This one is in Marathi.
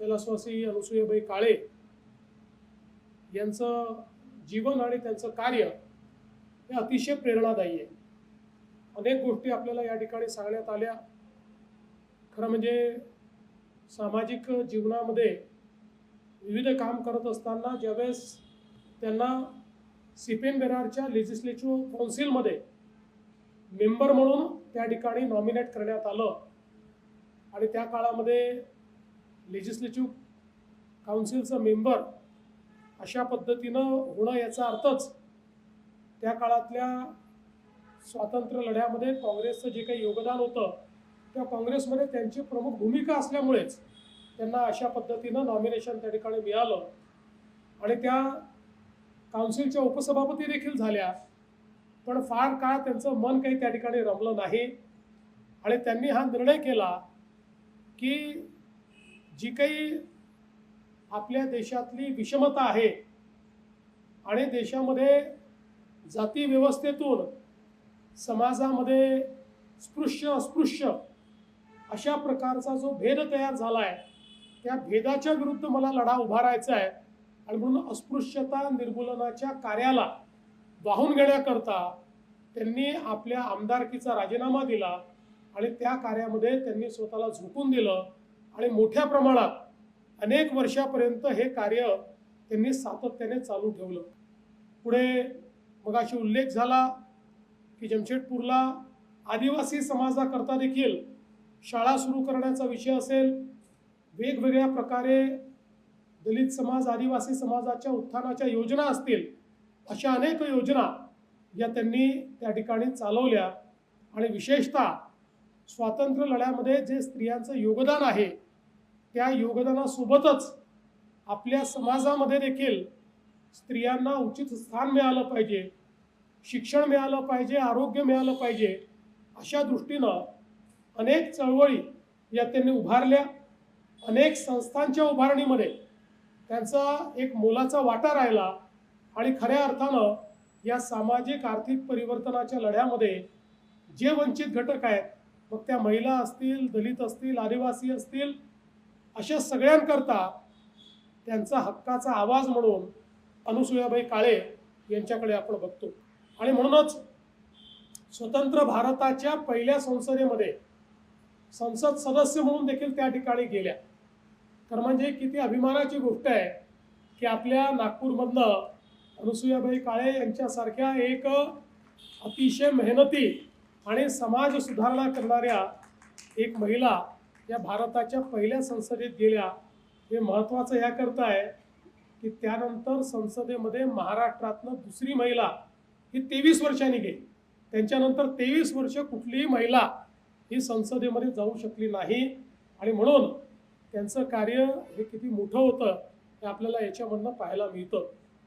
कैलासवासी अनुसुयाबाई काळे यांचं जीवन आणि त्यांचं कार्य हे अतिशय प्रेरणादायी आहे. अनेक गोष्टी आपल्याला या ठिकाणी सांगण्यात आल्या. खरं म्हणजे सामाजिक जीवनामध्ये विविध काम करत असताना ज्यावेळेस त्यांना सिपेन बेरारच्या लेजिस्लेटिव्ह काउन्सिलमध्ये मेंबर म्हणून त्या ठिकाणी नॉमिनेट करण्यात आलं आणि त्या काळामध्ये लेजिस्लेटिव्ह काउन्सिलचं मेंबर अशा पद्धतीनं होणं याचा अर्थच त्या काळातल्या स्वातंत्र्य लढ्यामध्ये काँग्रेसचं जे काही योगदान होतं त्या काँग्रेसमध्ये त्यांची प्रमुख भूमिका असल्यामुळेच त्यांना अशा पद्धतीनं नॉमिनेशन त्या ठिकाणी मिळालं. आणि त्या काउन्सिलच्या उपसभापती देखील झाल्या पण फार काळ त्यांचं मन काही त्या ठिकाणी रमलं नाही. आणि त्यांनी हा निर्णय केला की जी काही आपल्या देशातली विषमता आहे आणि देशामध्ये जाती व्यवस्थेतून समाजामध्ये स्पृश्य अस्पृश्य अशा प्रकारचा जो भेद तयार झाला आहे त्या भेदाच्या विरुद्ध मला लढा उभारायचा आहे. आणि म्हणून अस्पृश्यता निर्मूलनाच्या कार्याला वाहून घेण्याकरता त्यांनी आपल्या आमदारकीचा राजीनामा दिला आणि त्या कार्यामध्ये त्यांनी स्वतःला झोकून दिलं. आणि मोठ्या प्रमाणात अनेक वर्षापर्यंत हे कार्य त्यांनी सातत्याने चालू ठेवलं. पुढे मगाशी उल्लेख झाला की जमशेदपूरला आदिवासी समाजाकरता देखील शाळा सुरू करण्याचा विषय असेल वेगवेगळ्या प्रकारे दलित समाज आदिवासी समाजाच्या उत्थानाच्या योजना असतील अशा अनेक योजना या त्यांनी त्या ठिकाणी चालवल्या. आणि विशेषतः स्वातंत्र्य लढ्यामध्ये जे स्त्रियांचं योगदान आहे त्या योगदानासोबतच आपल्या समाजामध्ये देखील स्त्रियांना उचित स्थान मिळालं पाहिजे शिक्षण मिळालं पाहिजे आरोग्य मिळालं पाहिजे अशा दृष्टीनं अनेक चळवळी या त्यांनी उभारल्या. अनेक संस्थांच्या उभारणीमध्ये त्यांचा एक मोलाचा वाटा राहिला आणि खऱ्या अर्थानं या सामाजिक आर्थिक परिवर्तनाच्या लढ्यामध्ये जे वंचित घटक आहेत मग त्या महिला असतील दलित असतील आदिवासी असतील अशा सगळ्यांकरता त्यांचा हक्काचा आवाज म्हणून अनुसूयाबाई काळे यांच्याकडे आपण बघतो. आणि म्हणूनच स्वतंत्र भारताच्या पहिल्या संसदेमध्ये संसद सदस्य म्हणून देखील त्या ठिकाणी गेल्या. तर म्हणजे किती अभिमानाची गोष्ट आहे की आपल्या नागपूरमधनं अनुसूयाबाई काळे यांच्यासारख्या एक अतिशय मेहनती आणि समाज सुधारणा करणाऱ्या एक महिला या भारताच्या पहिल्या संसदेत गेल्या हे महत्त्वाचं याकरता आहे की त्यानंतर संसदेमध्ये महाराष्ट्रातनं दुसरी महिला ही तेवीस वर्षांनी गेली. त्यांच्यानंतर तेवीस वर्ष कुठलीही महिला ही संसदेमध्ये जाऊ शकली नाही. आणि म्हणून त्यांचं कार्य हे किती मोठं होतं हे आपल्याला याच्यामधनं पाहायला मिळतं.